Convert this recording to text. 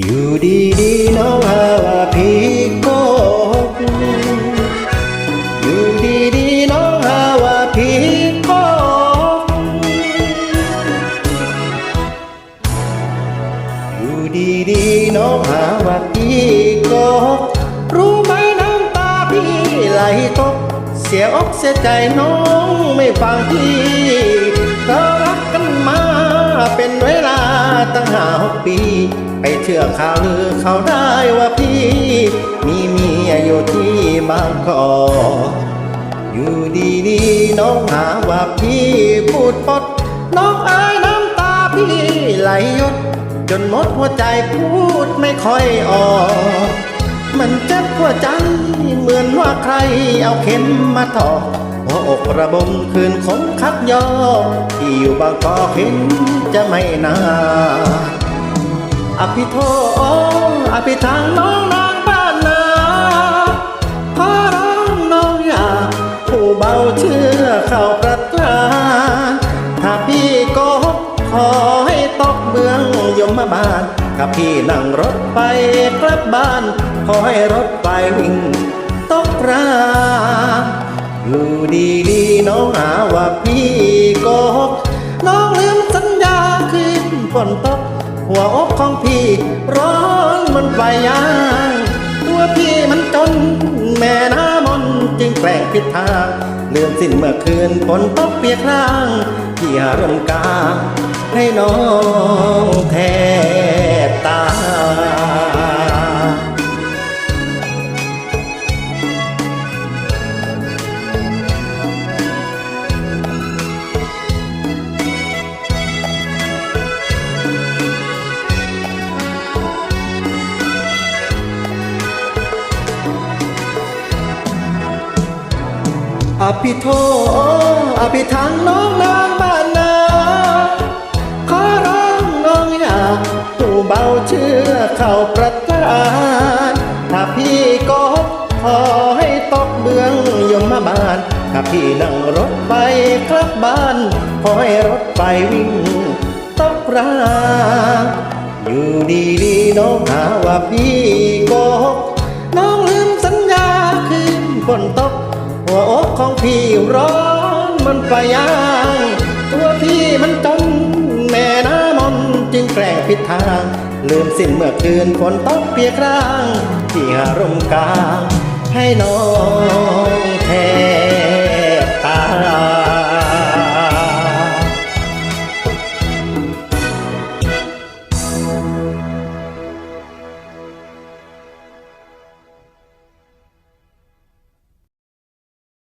อยู่ดีดีน้องหาว่าพี่โกหกอยู่ดีดีน้องหาว่าพี่โกหกอยู่ดีดีน้องหาว่าพี่โกหกรู้ไหมน้ำตาพี่ไหลตกเสียอกเสียใจน้องไม่ฟังพี่ ปี ไปเชื่อข่าวลือเขาได้ว่าพี่ มีเมียอยู่ที่บางกอกอยู่ดีๆน้องหาว่าพี่พูดปด น้องอายน้ำตาพี่ไหลหยด จนหมดหัวใจพูดไม่ค่อยออก มันเจ็บหัวใจเหมือนว่าใครเอาเข็มมาถอกหัวอกระบมคืนคงคักยอที่อยู่บางกอกเห็นจะไม่นาน อภิโทอภิทางน้องนางบ้านนาขอร้องน้องอย่าผู้เบาเชื่อเข้าประกลานถ้าพี่โกหกขอให้ตกเมืองยมบาลกับพี่นั่งรถไปกลับบ้าน ขอให้รถไฟวิ่งตกรางอยู่ดีดีๆน้องหาว่าพี่โกหกน้องลืมสัญญาคืนฝนตก หัวอกของพี่ร้อนมันไฟยางตัวพี่มันจน แม่น้ำมนจึงแกล้งผิดทางเลื่อมสิ้นเมื่อคืนฝนตกเปียกร่างพี่อารมณ์กาให้น้อง อภิโทอภิทางน้องนางบ้านนาขอร้องน้องอย่าผู้เบาเชื่อเข้าประกานถ้าพี่กหกขอให้ตกเบืองยมมาบานถ้าพี่นั่งรถไปกลับบ้านขอให้รถไฟวิ่งตกรางอยู่ดีดีๆน้องหาว่าพี่โกหก ร้อนมันไฟย่าง ตัวพี่มันจนแม่น้ำมนจึงแกล้งผิดทาง ลืมสิ้นเมื่อคืนฝนตกเปียกร่าง ที่อารมกลางให้น้อง